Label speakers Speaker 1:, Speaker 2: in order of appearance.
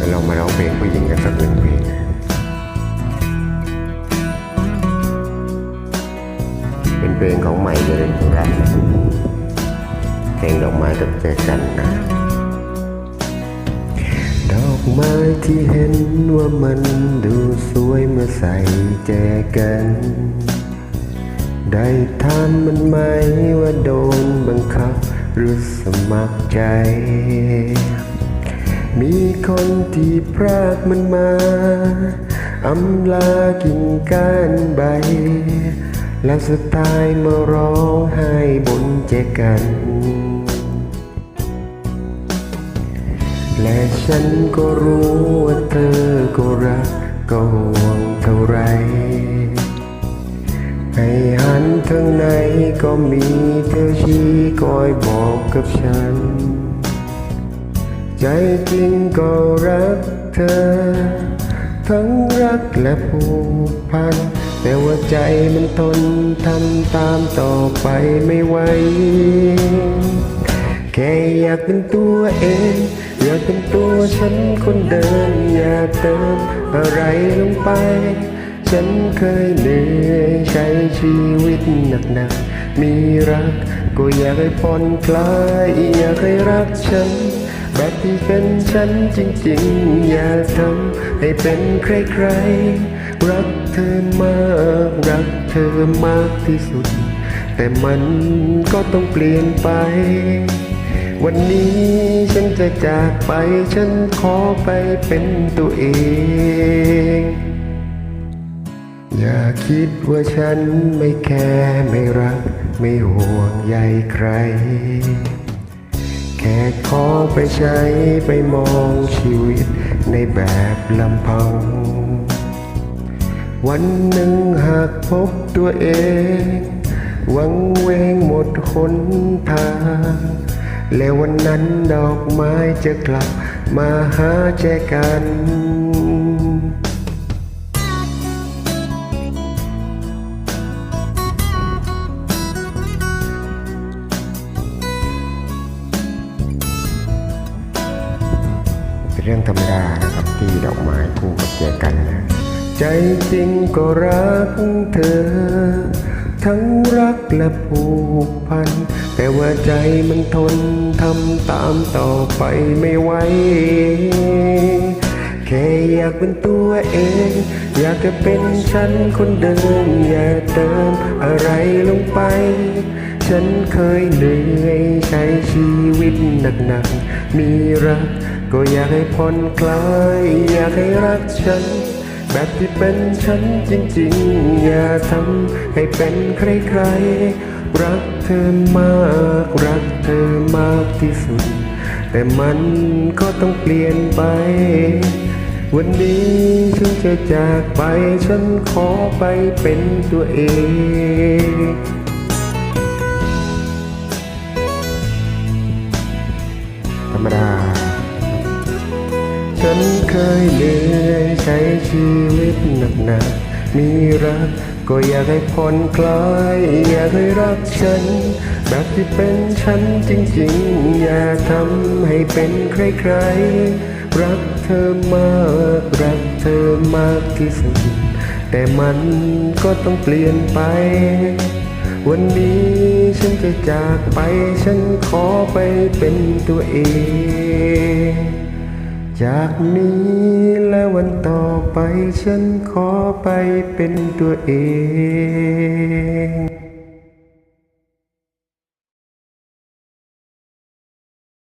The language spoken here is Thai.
Speaker 1: แล้วเรามาร้องเพลงผู้หญิงกันสักหนึ่งเพลงเป็นเพลงของใหม่เจริญสุรัตน์เพลงดอกไม้กับแจกันนะดอกไม้ที่เห็นว่ามันดูสวยเมื่อใส่แจกัน ได้ทานมันไหมว่าโดนบังคับหรือสมัครใจ มีคนที่พรากมันมาอำลากิ่งก้านใบ และสุดท้ายมาร้องไห้บนแจกัน และฉันก็รู้ว่าเธอก็รักก็ห่วงเท่าไรให้หันทางไหนก็มีเธอชี้คอยบอกกับฉัน ใจจริงก็รักเธอ ทั้งรักและผูกพัน แต่ว่าใจมันทนทำตามต่อไปไม่ไหวแค่อยากเป็นตัวเอง อยากเป็นตัวฉันคนเดิมอย่าเติมอะไรลงไป ฉันเคยเหนื่อยใช้ชีวิตหนักๆมีรัก ก็อยากให้ผ่อนคลาย อยากให้รักฉัน แบบที่เป็นฉันจริงๆ อย่าทำให้เป็นใครๆ รักเธอมาก รักเธอมากที่สุด แต่มันก็ต้องเปลี่ยนไป วันนี้ฉันจะจากไป ฉันขอไปเป็นตัวเอง อย่าคิดว่าฉันไม่แคร์ไม่รัก ไม่ห่วงใยใคร แค่ขอไปใช้ไปมองชีวิตในแบบลำพัง วันหนึ่งหากพบตัวเอง วังเวงหมดหนทาง และวันนั้นดอกไม้จะกลับมาหาแจกัน รื่องธรรมดานะครับที่ดอกไม้คู่กับแจกันนะ ใจจริงก็รักเธอ ทั้งรักและผูกพัน แต่ว่าใจมันทนทำตามต่อไปไม่ไหวแค่อยากเป็นตัวเอง อยากจะเป็นฉันคนเดิม อย่าเติมอะไรลงไป ฉันเคยเหนื่อยใช้ชีวิตหนักๆมีรัก ก็อยากให้ผ่อนคลาย อยากให้รักฉัน แบบที่เป็นฉันจริงๆ อย่าทำให้เป็นใครๆ รักเธอมาก รักเธอมากที่สุด แต่มันก็ต้องเปลี่ยนไป วันนี้ฉันจะจากไป ฉันขอไปเป็นตัวเอง เคยเหนื่อยใช้ชีวิตหนักๆมีรักก็อยากให้ผ่อนคลายอยากให้รักฉันแบบที่เป็นฉันจริงๆ อย่าทำให้เป็นใครๆ รักเธอมากรักเธอมากที่สุด แต่มันก็ต้องเปลี่ยนไป วันนี้ฉันจะจากไป ฉันขอไปเป็นตัวเอง จากนี้และวันต่อไปฉันขอไปเป็นตัวเอง